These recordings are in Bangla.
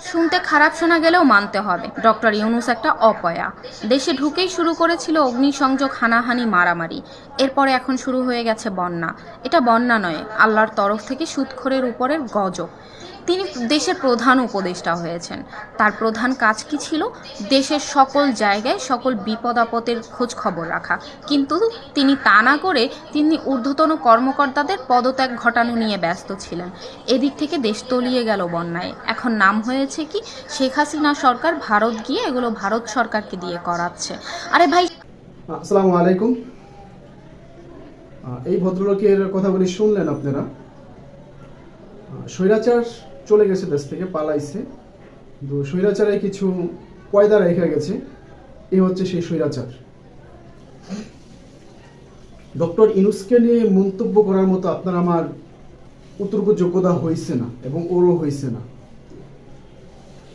শুনতে খারাপ শোনা গেলেও মানতে হবে। ডক্টর ইউনুস একটা অপয়া। দেশে ঢুকেই শুরু করেছিল অগ্নিসংযোগ হানাহানি মারামারি। এরপরে এখন শুরু হয়ে গেছে বন্যা। এটা বন্যা নয়, আল্লাহর তরফ থেকে সুৎখরের উপরের গজব। তিনি দেশের প্রধান উপদেষ্টা হয়েছেন। তার প্রধান কাজ কি ছিল? দেশের সকল জায়গায় সকল বিপদ আপদের খোঁজ খবর রাখা। কিন্তু তিনি তা না করে তিনি ঊর্ধ্বতন কর্মকর্তাদের পদত্যাগ ঘটানো নিয়ে ব্যস্ত ছিলেন। এদিক থেকে দেশ তলিয়ে গেল বন্যায়। এখন নাম হয়েছে কি? শেখ হাসিনা সরকার ভারত গিয়ে এগুলো ভারত সরকারকে দিয়ে করাচ্ছে। আরে ভাই আসসালামু আলাইকুম। এই ভদ্রলোকের কথাগুলি শুনলেন আপনারা। স্বৈরাচার চলে গেছে দেশ থেকে, পালাইছে। কিন্তু স্বৈরাচারে কিছু পয়দা রেখে গেছে, এ হচ্ছে সেই স্বৈরাচার। ডক্টর ইনুসকে নিয়ে মন্তব্য করার মতো আপনার আমার উত্তরকু যোগ্যতা হয়েছে না এবং ওরও হয়েছে না।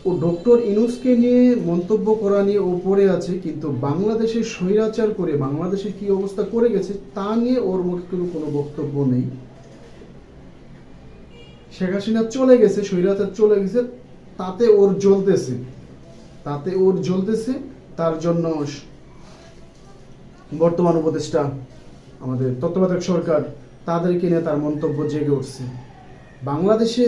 ও ডক্টর ইনুসকে নিয়ে মন্তব্য করা নিয়ে ওপরে আছে, কিন্তু বাংলাদেশে স্বৈরাচার করে, বাংলাদেশে কি অবস্থা করে গেছে, তা নিয়ে ওর কিন্তু কোনো বক্তব্য নেই। শেখ হাসিনা চলে গেছে, স্বৈরাচার চলে গেছে, তাতে ওর জ্বলতেছে। তাতে ওর জ্বলতেছে, তার জন্য বর্তমান উপদেষ্টা আমাদের তত্ত্বাবধায়ক সরকার তাদেরকে নিয়ে তার মন্তব্য জেগে উঠছে। বাংলাদেশে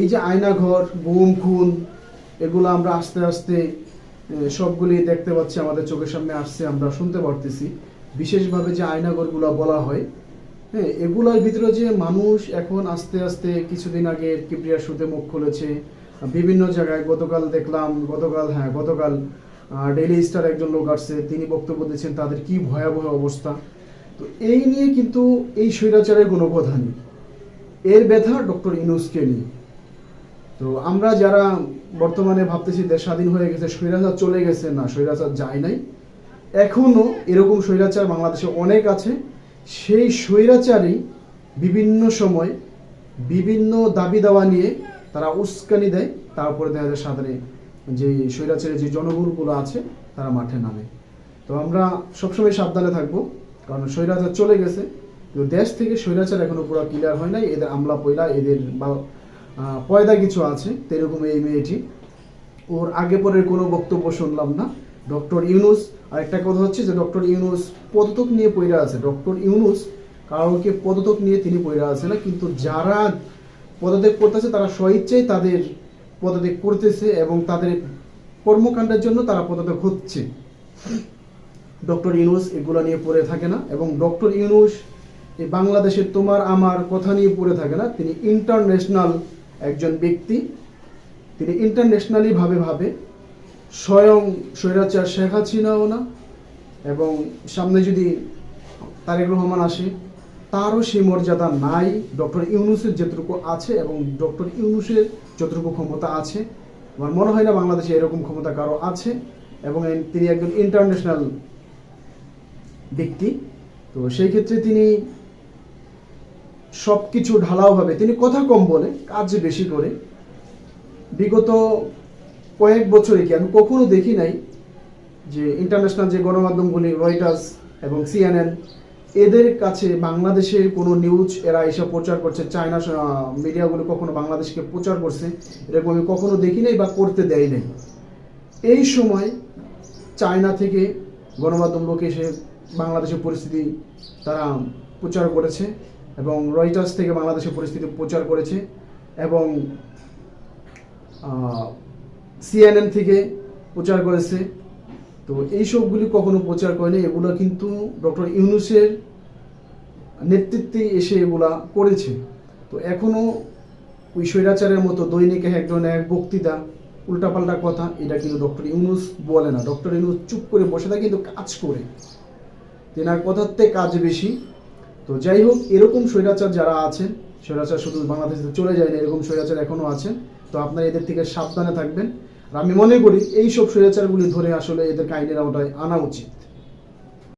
এই যে আয়নাঘর গুম খুন, এগুলো আমরা আস্তে আস্তে সবগুলি দেখতে পাচ্ছি, আমাদের চোখের সামনে আসছে, আমরা শুনতে পারতেছি। বিশেষভাবে যে আয়নাঘরগুলো বলা হয় হ্যাঁ এগুলোর ভিতরে যে মানুষ এখন আস্তে আস্তে কিছুদিন আগে কিপ্রিয়া সুতে মুখ খুলেছে, বিভিন্ন জায়গায় গতকাল দেখলাম, গতকাল হ্যাঁ গতকাল ডেইলি স্টার একজন লোক আসছে, তিনি বক্তব্য দিচ্ছেন তাদের কি ভয়াবহ অবস্থা। তো এই নিয়ে কিন্তু এই স্বৈরাচারের কোনো কথা নেই। এর ব্যথা ডক্টর ইনুসকে নিয়ে। তো আমরা যারা বর্তমানে ভাবতেছি দেশ স্বাধীন হয়ে গেছে, স্বৈরাচার চলে গেছে, না, স্বৈরাচার যায় নাই। এখনও এরকম স্বৈরাচার বাংলাদেশে অনেক আছে। সেই স্বৈরাচারই বিভিন্ন সময় বিভিন্ন দাবি দাওয়া নিয়ে তারা উস্কানি দেয়। তারপরে দেখা যায় সাধারণে যে স্বৈরাচারের যে জনগণগুলো আছে, তারা মাঠে নামে। তো আমরা সবসময় সাবধানে থাকব, কারণ স্বৈরাচার চলে গেছে। কিন্তু দেশ থেকে স্বৈরাচার এখনও পুরো ক্লিয়ার হয় নাই। এদের আমলা পয়লা, এদের বা পয়দা কিছু আছে। তেরকম এই মেয়েটি, ওর আগে পরের কোনো বক্তব্য শুনলাম না। ডক্টর ইউনুস আর একটা কথা হচ্ছে যে ডক্টর ইউনুস পদতক নিয়ে পইরা আছে। ডক্টর ইউনুস কাউকে পদতক নিয়ে তিনি পইরা আছে না, কিন্তু যারা পদত্যাগ করতেছে তারা স্বইচ্ছায় তাদের পদত্যাগ করতেছে এবং তাদের কর্মকাণ্ডের জন্য তারা পদত্যাগ হচ্ছে। ডক্টর ইউনুস এগুলো নিয়ে পড়ে থাকে না এবং ডক্টর ইউনুস এই বাংলাদেশের তোমার আমার কথা নিয়ে পড়ে থাকে না। তিনি ইন্টারন্যাশনাল একজন ব্যক্তি। তিনি ইন্টারন্যাশনালি ভাবে ভাবে স্বয়ং স্বৈরাচার শেখ হাসিনাও না, এবং সামনে যদি তারেক রহমান আসে, তারও সেই মর্যাদা নাই। ডক্টর ইউনুসের যতটুকু আছে এবং ডক্টর ইউনুসের যতটুকু ক্ষমতা আছে, আমার মনে হয় না বাংলাদেশে এরকম ক্ষমতা কারও আছে, এবং তিনি একজন ইন্টারন্যাশনাল ব্যক্তি। তো সেই ক্ষেত্রে তিনি সব কিছু ঢালাওভাবে, তিনি কথা কম বলে, কাজ বেশি করে। বিগত কয়েক বছরে কি? আমি কখনো দেখি নাই যে ইন্টারন্যাশনাল যে গণমাধ্যমগুলি রয়টার্স এবং সিএনএন এদের কাছে বাংলাদেশের কোনো নিউজ এরা এসে প্রচার করছে চায়না মিডিয়াগুলো কখনো বাংলাদেশকে প্রচার করছে, এরকম আমি কখনো দেখি নাই বা করতে দেয় নাই। এই সময় চায়না থেকে গণমাধ্যম লোক এসে বাংলাদেশের পরিস্থিতি তারা প্রচার করেছে এবং রয়টার্স থেকে বাংলাদেশের পরিস্থিতি প্রচার করেছে এবং সিএনএন থেকে প্রচার করেছে। তো এই সবগুলি কখনো প্রচার করেনি। এগুলো কিন্তু ডক্টর ইউনুসের নেতৃত্বে এসে এগুলা করেছে। তো এখনও ওই স্বৈরাচারের মতো দৈনিক এক ধরনের এক বক্তৃতা, উল্টাপাল্টা কথা, এটা কিন্তু ডক্টর ইউনুস বলে না। ডক্টর ইউনুস চুপ করে বসে থাকে, কিন্তু কাজ করে। তেনার থেকে কাজ বেশি। তো যাই হোক, এরকম স্বৈরাচার যারা আছেন স্বৈরাচার শুধু বাংলাদেশে চলে যায় না এরকম সৈরাচার এখনও আছে। তো আপনারা এদের থেকে সাবধানে থাকবেন। আর আমি মনে করি এই সব স্বৈরাচারগুলি ধরে আসলে এদের আইনের আওতায় আনা উচিত।